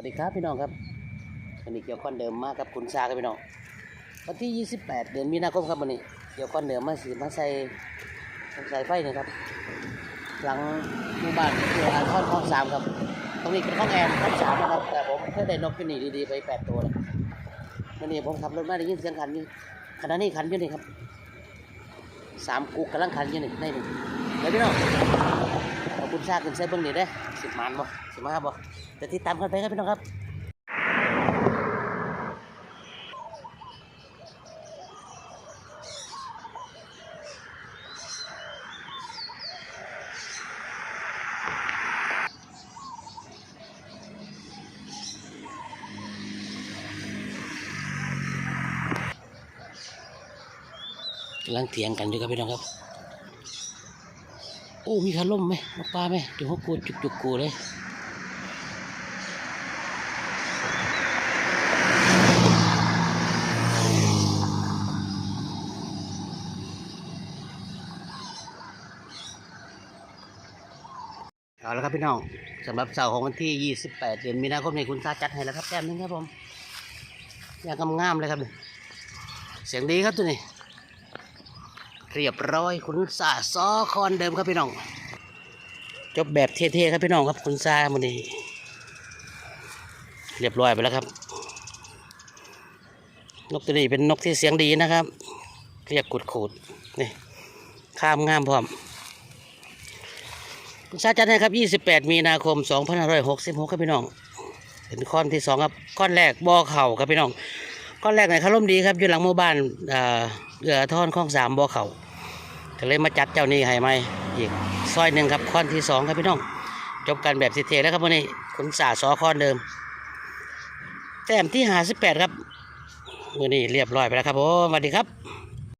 วัสดีครับพี่น้องครับวันนี้เกี่ยวข้อนเดิมมากครับคุณซาครับพี่น้องวันที่ 28 เดือนมีนาคมครับวันนี้เกี่ยวข้อนเดิมมาสีมาใส่ใส่ไฟนี่ครับ หลังหมู่บ้านเกี่ยวอาคอนคลองสามครับ ตรงนี้เป็นห้องแอร์ห้องสามนะครับ แต่ผมเคยได้นกที่นี่ดีๆไปแปดตัวเลยวันนี้ผมขับรถมาได้ยินเสียงคันนี้ขณะนี้คันอยู่นี่ครับสามกุกกำลังคันอยู่นี่ในนี่เดี๋ยวพี่น้อง คุณซาขึ้นใส่เบิ้งนี่ได้สิบมันบ่สิบมาบ่แต่ที่ตามกันไปครับพี่น้องครับกำลังเถียงกันอยู่ครับพี่น้องครับ อ้มีคาล่มไหมนกปลาไหมเดี๋ยวเขากูจุกจุกกูเลยเอาละครับพี่น้องสำหรับเสาร์ของวันที่ 28 เดือนมีนาคมในคุณซาจัดให้แล้วครับแต้มนึงครับผมอย่างงามๆเลยครับเสียงดีครับตัวนี้ เรียบร้อยคุณซาซอคอนเดิมครับพี่น้อง จบแบบเท่ๆครับพี่น้องครับคุณซามันนี้ เรียบร้อยไปแล้วครับ นกตัวนี้เป็นนกที่เสียงดีนะครับ เรียกกุดขูดนี่ข้ามงามพร้อมคุณซาจัดให้ครับ 28 มีนาคม 2566 ครับพี่น้อง เป็นข้อนที่สองครับข้อนแรกบ่อเข่าครับพี่น้องข้อนแรกในคารมดีครับอยู่หลังหมู่บ้านอ่อ เอือท่อนข้องสามบ่อเข่าก็เลยมาจัดเจ้านี้ให้ไหมอีกซอยหนึ่งครับค้อนที่สองครับพี่น้องจบกันแบบสิเทแล้วครับวันนี้คุณสาสอค้อนเดิม แต้มที่หาสิบแปดครับวันนี้เรียบร้อยไปแล้วครับผมสวัสดีครับ